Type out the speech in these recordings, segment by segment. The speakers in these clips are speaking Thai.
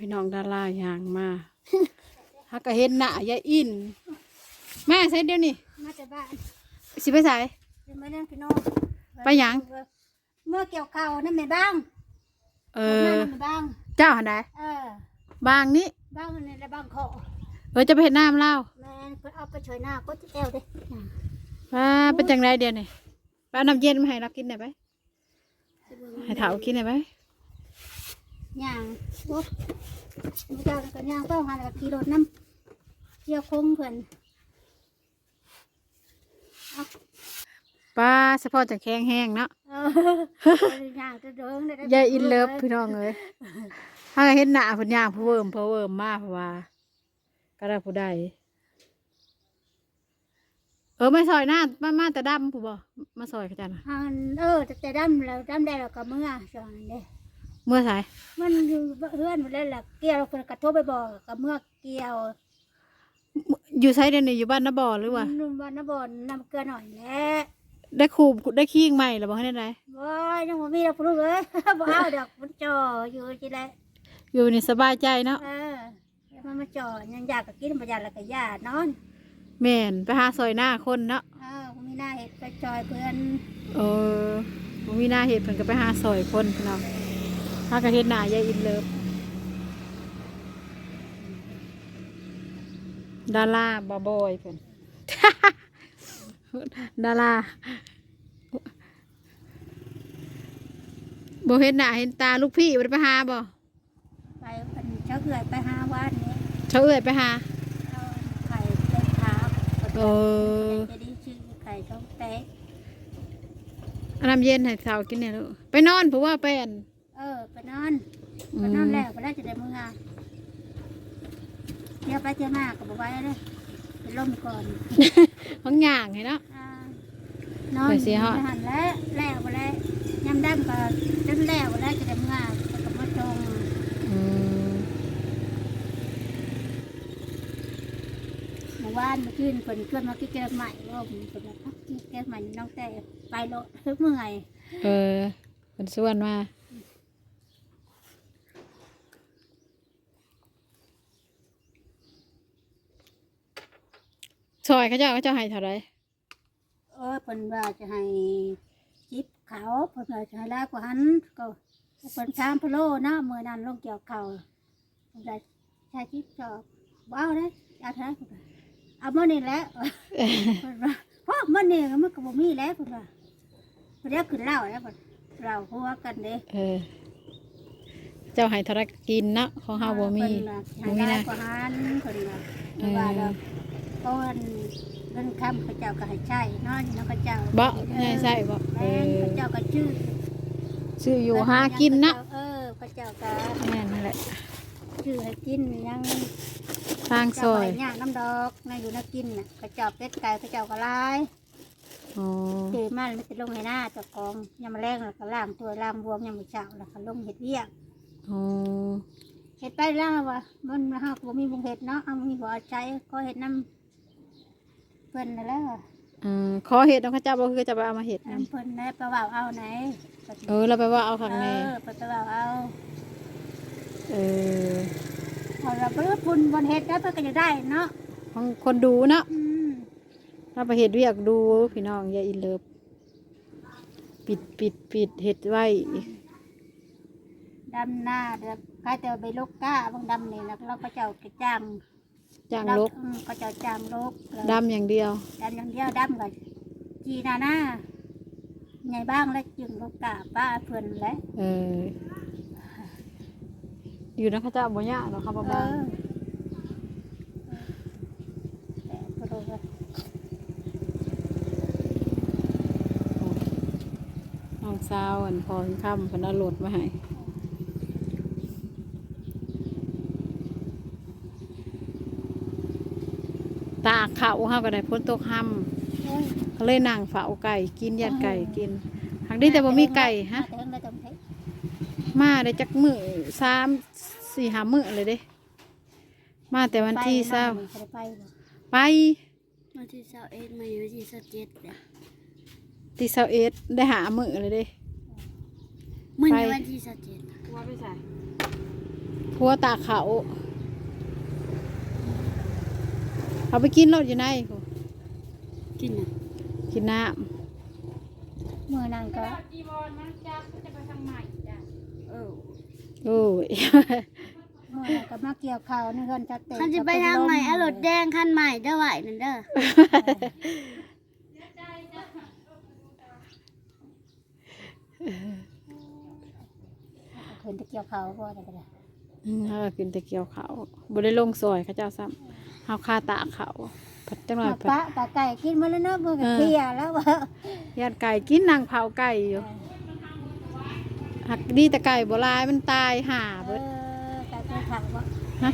พี่น้องดาราอย่างมาฮักก็เห็นหน้ายายอินแม่ใส่เดี๋ยวนี้มาจากบ้านสิไปใส่เดี๋ยวมาเล่นพี่น้องไปหยัง เมื่อเกี่ยวข้าวนั่นไม่บ้าง เอเออไม่บ้าง เจ้าหันไหนเออบางนี้บ้างในระบ้างคอเออจะไปเห็นน้ำเล่าแม่นเพิ่นเอาไปเฉยหน้าก็จะแอวเด้ว่าเป็นจังไรเดียวนี่ไปเอาน้ำเย็นมาให้เรากินหน่อยไปให้เถากินหน่อยไป ย่างโอ้ไม่เจ้าก็ย่างเป้าหันกับขี่รถน้ำเกี่ยวคงเพิ่นเอาป้าเฉพาะจะแข็งแห้งเนาะเออย่างจะเดินได้ได้ยายอินเลิฟพี่น้องเลยถ้าเห็นหน้าเพิ่นย่างผู้เวิร์มผู้เวิร์มมากเพราะว่า ก็ได้ผู้ใดเออไม่ซอยหน้ามามาแต่ดำผู้บ่มาซอยเขาจ้ะนะหันเออแต่แต่ดำแล้วดำได้แล้วก็เมื่อจอนเด้ เมื่อสายมันอยู่เพื่อนมันเล่นแหละเกี่ยวคนกระทบไปบอกกับเมื่อเกี่ยวอยู่ไซเดนนี่อยู่บ้านนาบ่อหรือว่านุ่มวันนบอนนำเกลือหน่อยแหละได้คูบได้ขี้งใหม่หรือบ่ให้ได้ไหนว้ายยังบ่มีเราปลูกเลยบ่เอาดอกมันจ่ออยู่จีแหละอยู่นี่สบายใจเนาะเออแล้วมันมาจ่อยังอยากก็กินประหยัดแล้วก็ยานอนแม่นไปหาซอยหน้าคนเนาะเออบ่มีหน้าเห็ดไปจอยเพื่อนเออบ่มีหน้าเห็ดเพิ่นก็ไปหาซอยคนพี่น้องถ้าก็เฮ็ดหน้ายายอินเลิฟดาราบาบอยเพิ่นดาราบ่เห็นหน้าเห็นตาลูกพี่บ่ได้ไปหาบ่ไปเป็นเช้าเกิดไปหาวันนี้เขาเอื้อยไปหาเอาไข่เต็มขาเออจะได้ชื่อไข่ช่องเต๊ะเอาน้ำเย็นให้สาวกินเนี่ยลูกไปนอนเพราะว่าไปอัน เออไปนอนไปนอนแล้วไปแล้วจะได้มืองานเที่ยวไปเที่ยวมาก็บ่ไหว้เลยเป็นลมก่อนห้องย่างให้เนาะอ่านอนไปเสียฮอดหันแล้วแล้วไปแล้วยำดำก็จนแล้วไปแล้วจะได้มืองานก็มาจงอืมเมื่อวานเมื่อคืนเพิ่นชวนมากินแกงใหม่ว่าผมเพิ่นว่าพักกินแกงใหม่น้องแต่ไปโลดเมื่อยเออเป็นส่วนมา ซอยเขาเจ้าเขาเจ้าให้เท่าไรเออเพิ่นว่าจะให้จิบเขาเพิ่นว่าจะให้ลากกว่าหันก็เพิ่นชามพะโล้นะมื้อนั้นลงเกี่ยวเขาเพิ่นว่าใช้จิบจอกบ่เอาเด้เอาเถอะเพิ่นว่าเอามื้อนี้แหละเพิ่นว่าเพราะมื้อนี้มันก็บ่มีแล้วเพิ่นว่าเพิ่นเรียกขึ้นเหล้าแล้วเพิ่นเหล้าหัวกันเด้เออ เจ้าให้เท่าไรก็กินเนาะของเฮาบ่มีเพิ่นว่าให้บ่มีลานะกกว่าหันเพิ่นว่าเอเพิ่นอว่าแล้ว เพราะว่าเงินคำเขาเจ้าก็ให้ใช้เนาะเนาะเขาเจ้าบ่ใช่ใช่บ่เอแม่นอเขาเจ้าก็ชื่อซื้ออยู่หากินเนาะเออพระเจ้าก็แม่นั่นแหละชื่อให้กินยังทางซเจ้าอยไว้ย่างน้ำดอกน่าอยู่น่ากินน่ะพระเจ้าเป็ดไก่พระเจ้าก็ลายอ๋อตื่นมาแล้วมันจะลงให้หน้าเจ้ากองยามมาแรงแล้วก็ล้างตัวล้างบวมยามมื้อเช้าแล้วก็ลงเห็ดเวียกอ๋อเห็ดไปแล้วว่ามันมาหากบ่มีบุงเห็ดเนาะเอามีบ่เอาใจก็เห็ดน้ำเพิ่นนั่นแหล้วอืมขอเห็ดน้องข้าเจ้าบ่คือจะไปเอามาเห็ดนํน้ำเพิ่นได้ไปว่าเอาไหนเออเราไปว่าเอาข้างในเออไปไปว่าเอาเออเอาเราไปว่าปุ่นบนเห็ดแล้วเพิ่นก็จะได้เนาะของคนดูเนาะ อืมเราไปเห็ดเวียกดูพี่น้องอย่าอินเลิฟปิดปิดปิดเห็ดไว้ดำหน้าเดือบใครแต่ว่าไปลกก้าบางดำนี่แล้วเราก็เจ้ากระจ้าง จ้างเราลกอืมก็เจ้าจ้างลกดำอย่างเดียว ดำอย่างเดียวดำกับจีนาหน้าไงบ้างแล้วจึงลกกาป้าเพื่อนแหละเออ อยู่นะข้าเจ้าบ่ยากหรอกครับเอบ้าอแต่ก็รู้ว่าน้องสาวอันพอค่ำเพิ่นเอาโหลดมาให้ ตากเขาเฮาก็ได้พ้นตกค่ำโอ้ยก็เลยนั่งเฝ้าไก่กินยันไก่กินหากได้แต่บ่มีไก่ฮะมาแต่เพิ่งได้จำเพชรมาได้จักมือสามสี่หามือเลยเด้ มาแต่วันที่เศร้าไปบ่ได้ไปบ่ไปวันที่เศร้าเอ็ดมาอยู่ที่สเจ็ดเนี่ยที่เศร้าเอ็ดได้หามือเลยเด้มื่อไปในวันที่สเจ็ดว่าไปใส่พัวตากเขา เอาไปกินรถอยู่ไหนกูกินน่ะกินน้มื้อนั้นก็ จีวรมันจะจะไปทางใหม่จ้ะเออำโอ้ยมื้อนั้นก็มาเกี่ยวข้าวนี่เพิ่นจะเตะคันจะไปทางไหนเอารถแดงคันใหม่เด้อไหวนั่นเด้อเพิ่นจะเกี่ยวข้าวบ่ได้ก็ได้อืมเขาก็กินแต่เกี๊ยวเขาบ่ได้ลงซอยเขาเจ้าซ้ำ เฮาคาตากเขาผัดจังหน่อยมาผัดปะปลาไก่กินมาแล้วเนาะเพิ่นก็เออเคลียร์แล้วว่าย่านไก่กินนางเผาไก่อยู่หักดีแต่ไก่บ่ลายมันตายห่าเอเบิดอไก่ตัวถังบ่ฮะ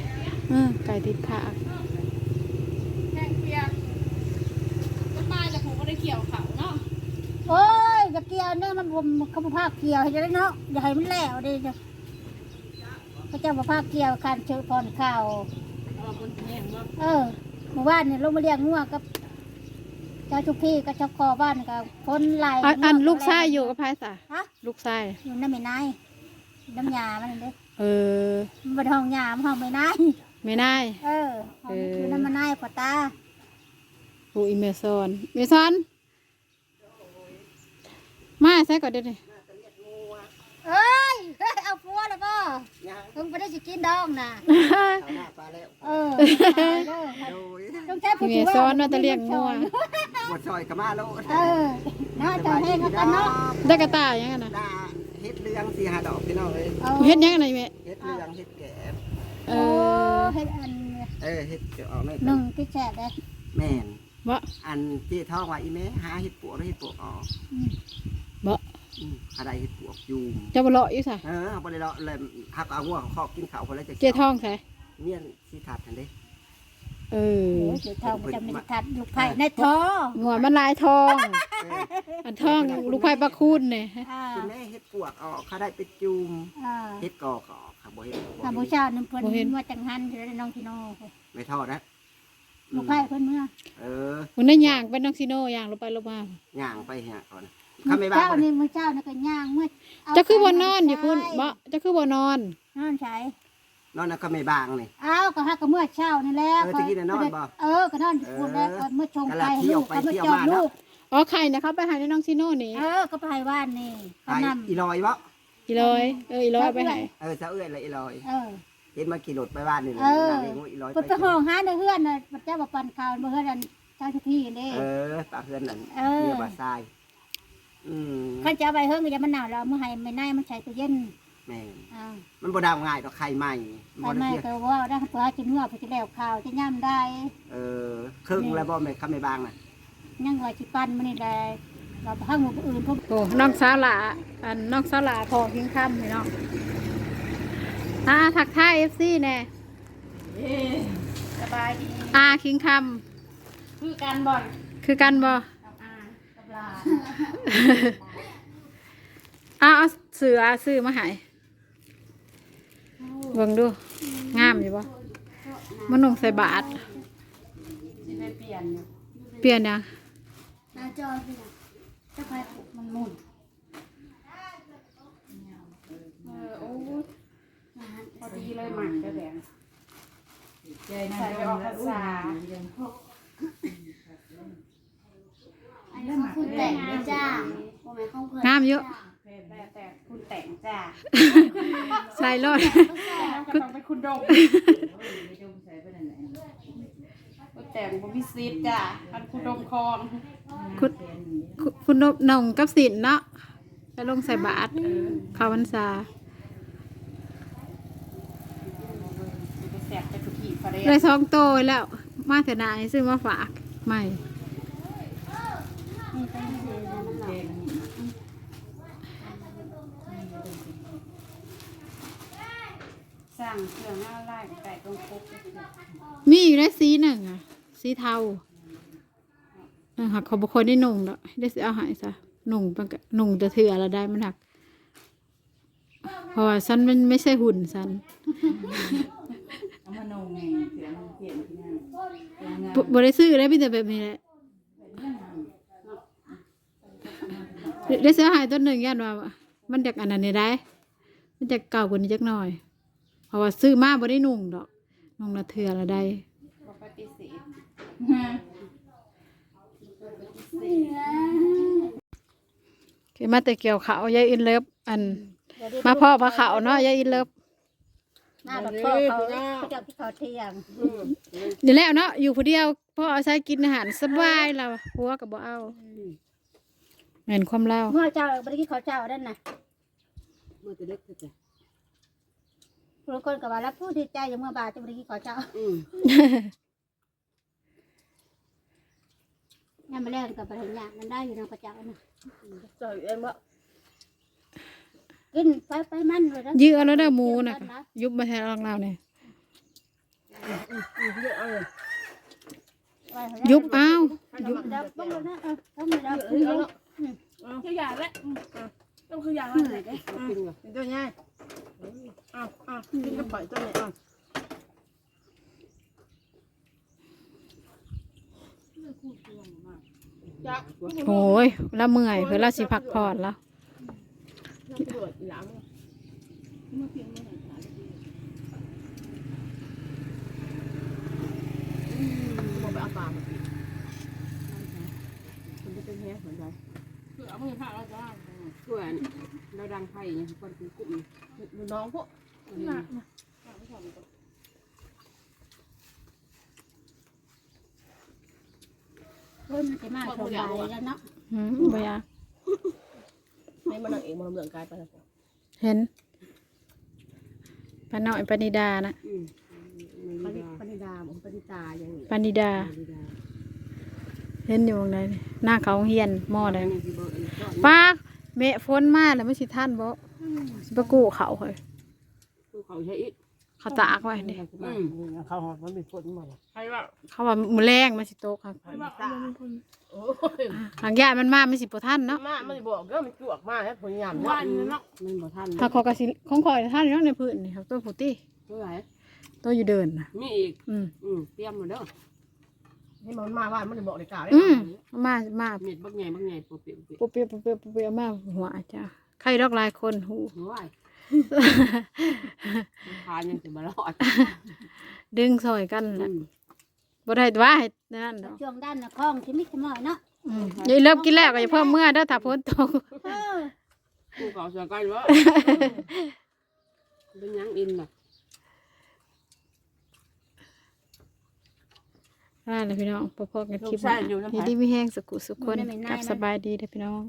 เออไก่ติดขากแข่งเปียกก็ตายแต่ผมก็ได้เกี่ยวเขาเนาะโอ้ยจะเกี่ยวเนื่องมันบ่เขาบ่พาเกี่ยวให้จะได้เนาะอย่าให้มันแล้วเด้จ้ะพระเจ้าบ่พาเกี่ยวคันเชิญพรข้าว เราคนเห็นว่าเออหมู่บ้านเนี่ยลงมาเลี้ยงงัวกับเจ้าชุกพี่กับเจ้าคอบ้านกับคนไล่อันอันงัวลูกชายอยู่กับไผซะฮะลูกชายอยู่น้ำไม่นายน้ำยามันเด้เออมันบ่ได้ห้องยามันห้องไม่นายไม่นายเออห้องเอออยู่น้ำมันนายพ่อตาผู้อีเมซอนเมซอนมาใส่ก่อนเดี๋ยวนี้ เอ้ยเฮ้ยเอาฟัวแล้วบ่เพิ่งไปได้สิ กินดองน่ะเอาหน้าปลาแล้วเออเด้อโดยต้องใช้ผู้เมที่ว่าซอนว่าจะเลี้ยงงัวบดซอยกระมาแล้วเออเนาะเจ้าเฮงกันเนาะได้กระต่ายยังไงนะดาเฮ็ดเรืองสีหาดอกพี่น้องเลยเอาเฮ็ดยังไงแม่เฮ็ดเรืองเฮ็ดแกบเอโอ้อเฮ็ดอันเออเฮ็ดเกี่ยวเอาไม่หนึ่งที่แฉกเลยแม่นบ่อันที่ท้องว่าอีแม่หาเฮ็ดปวกแล้วเฮ็ดปวกออกบ่ อืมอะไรเฮ็ดปวกอยู่จะบ่เลาะอยู่ซะเออเอาไปเลยเราเลยหักเอาหัวเขาครอบกินข้าวคนแล้วจะเจ๊ท้องใส่เนี่ยสิทัดกันเด้เอโอ้อยเดี๋ยวเท่ามันจะมีทัดลูกไผ่ในท้องัวมันลายทอง เอออันทองลูกไผ่ปลาคูนเนี่ยอ่าคุณแม่เฮ็ดปวกออกเขาได้ไปจุ่มอ่าเฮ็ดกอกออกค่ะบ่เฮ็ดบ่ถ้าเฮ็บูดชาหนึ่งเพิ่นว่าจังหันเดี๋ยวได้น้องพี่น้องไม่ทอดนะอืมลูกไผ่เพิ่นเมื่อเออมันได้ย่างเป็นน้องซิโน่ย่างลงไปลงมาย่างไปเฮียก่อนมื้ ข้าอไม่บ้าเจ้านี่มื้อเจ้านี่ก็ย่างมื้อเาจะคือบ่นอนอยู่คุณบ่จะคือบ่นอน นอนใช้นอนนะข้าไม่บางนี่อ้าวก็ฮักก็เมื่อเช้านี่แหละเออตะกี้น่ะนอนบ่เออก็นอนอยู่พุ่นแล้วก็เมื่อชงกะไข่ละเที่ลูยวกไปก็มาเที่ยวจอดมาเนาะลูกอ๋อไข่นะเขาไปหาในน้องซิโน่นี่เออก็ไปบ้านนี่ไอ้กำนำอีลอยบ่อีร้อยเอออีร้อยเอาไปให้เออสะเอื้อยเลยอีลอยเออเห็นมาขี่รถไปบ้านนี่เลยเออนางเองว่าอีลอยเพิ่นไปห้องหาในเฮือนน่ะพระเจ้าบ่ปันข่าวบ่เฮือนอันเจ้าทุกที่นี่เออตาเพื่อนนั่นเออเมียบาทราย อืมคันจะเอาไปเฮิงก็อย่ามันหนาวแล้วเมื่อให้ไม่นายมันใช้ตู้เย็นแม่นอ่ามันบ่ดาวง่ายดอกไข่ใหม่ไปบ่ได้ไม่เทียบก็ว่าได้เพื่อจะเมื่อเพื่อจะแล้วข่าวจะย่ำได้ เออครึ่งแล้วบ่แม่ข้าไม่บางน่ะยังว่าสิปันมันนี่แหละเราพังหมู่อื่นพวกโอ้น้องสาวหลาอันน้องสาวหลาพอพิงค่ำพี่น้องอ่าทักทาย FC แน่สบายดี อาคิงคคือการบ่อยำคือกันบ่กับ อากับลาอ้าวเอาเสือซื้อมาให้เบิ่งดู งามอยู่บ่มันนุ่งใส่บาท สิไปเปลี่ยนอยู่เปลี่ยนยังหน้าจอพี่น่ะจะไปปลุกมันหมุนเออโอ้ยพอดีเลยหมักจะแดงใส่ไปออกภาษาอันนี้ขอ งคุณแต่งด้วยจ้าโมเมนต์ของเพื่อนงามเยอะแต่แต่คุณแต่งจ้าใส่รอดก็ต้องไปคุณดงคุณแต่งบ่มีซีดจ้าอันคุณดงคองคุณคุณคุณนบหน่องกับสินเนาะไปลงใส่บาทข้าวพรรษาไปแสบไปทุกที่พอได้ ได้สองโตแล้ว มาเถอะนายซื้อมาฝากใหม่ นี่เป็นสีนั่นน่ะ สร้างเครื่องหน้าไล่ไก่ตรงปุ๊บมีอยู่ได้สีหนึ่งอะสีเทาเออหักเขาบุคคลได้นุ่งแล้วได้สิเอาใหายซะนุ่งมันก็นุ่งจะเถื่อละได้มันหัก เพราะว่าฉันมันไม่ใช่หุ่นฉันเอามาโนไงเสียมันเปลี่ยนที่นั่นบได้ซื้อได้มีแต่แบบนี้แหละได้ซื้อหายต้นหนึ่งยันว่า มันจากอันนั้นนี่ได้ มันจากเก่ากว่านี้จักหน่อย เพราะว่าซื้อมาบ่ได้นุ่งดอกนุ่งละเทื่อละได้บ่ปฏิเสธคือมาแต่เกี่ยวเขาวยายอินเลิฟอัน มาพ่อมาเขาเนาะยายอินเลิฟหน้าแบบพ่อเขาเขาจะพี่เขาเที่ยงนี่แหล้วเนาะอยู่ผู้เดียวพ่อเอาใช้กินอาหารสบายแล้วผัวก็บ่เอาเห็นความเล่าเมื่อเจ้าบริกินข้าวเจ้านั่นน่ะมือตัวเล็กจ้ะ บางคนก็ว่าแล้วผู้ดีใจอย่างเมื่อบาทจะบริกินข้าวเจ้าอืมเนี่ยมาแล่นกับประเทศยากมันได้อยู่ในข้าวเจ้าน่ะเจ้าเองบ่กินไปไปมันเลยนะยื้อเอาแล้วเด้อหมูน่ะยุบมาแทนรองเราเนี่ยเยอะเอาเลยยุบเอายุบดับบ้างเลยนะเออต้องมีดับเออเอาเนาะขยะแล้วต้องขยะว่าไหนกันกินก่อน เป็นตัวง่ายอ้าวอ้าวกินกระป๋อยตัวนอ้าวจ้ะโอ้ยแล้วเมื่อยเพื่อเราสิพักผ่อนแล้วตรวจหลังบอกไปเอาปลามาคุณจะเป็นแพ้เหมือนกันคือเอามือผ้าเราจ้าส่วนเราดังไผ่เนี่ยคนคือกุ้งดูน้องพวก เพิ่มมันจะมาสบายแล้วเนาะอืมบ่อยากให้มันนางเอกมันเหมือนกายไปแล้วเห็นปาน้อยปานิดานะอืมปณิปณิดาผมปณิตาอย่างนี้ปานิดาเห็นอยู่ตรงไหนนี่หน้าเขาเฮียนหม้อเลยนี่คือเบอร์อันนี้ก่อนป้าแม่ฝนมาแล้วไม่สิท่านบ่สิไปกู้เขาเฮ้ยคือเขาใช้อีก เขาตากไว้นี่อืมเขาหอมมันมีฝนมาใครว่าเขาว่ามือแรงมันสิโตกครับโอ้ยหางยามันมามันสิบ่ท่านเนาะมามันบอกก็มันจวกมากแล้วผลงานวันเนาะมันบ่ทันถ้าขอกระสิของขอยท่านอยู่ในพื้นนี่ครับตัวผู้ตี้เท่าไหร่ตัวอยู่เดินน่ะมีอีกอืมอืมเตรียมหมดเด้อให้มันมาว่ามันบอกในกาเลยอืมมามาเม็ดบักใหญ่บักใหญ่ปกปิดปุ๊บเปียปุ๊บเปียปุ๊บเปียมาหัวจ้าใครดอกหลายคนหูหัว ทานยังสิบ่รอดดึงซอยกันอืแหละมบ่ได้ว่าให้นั่นดอกช่วงด้านน่ะคล้องที่มิตรมอยเนาะอืมอย่าเริ่มกินแล้วก็อย่าเพิ่มเมื่อเด้อถ้าฝนตกเออกูเขาสกันวะเป็นยังอินล่ะนั่นแหละพี่น้องพอๆกันคลิปหน้ายินดีมีแห้งสุขุสุขคนกลับสบายดีเด้อพี่น้อง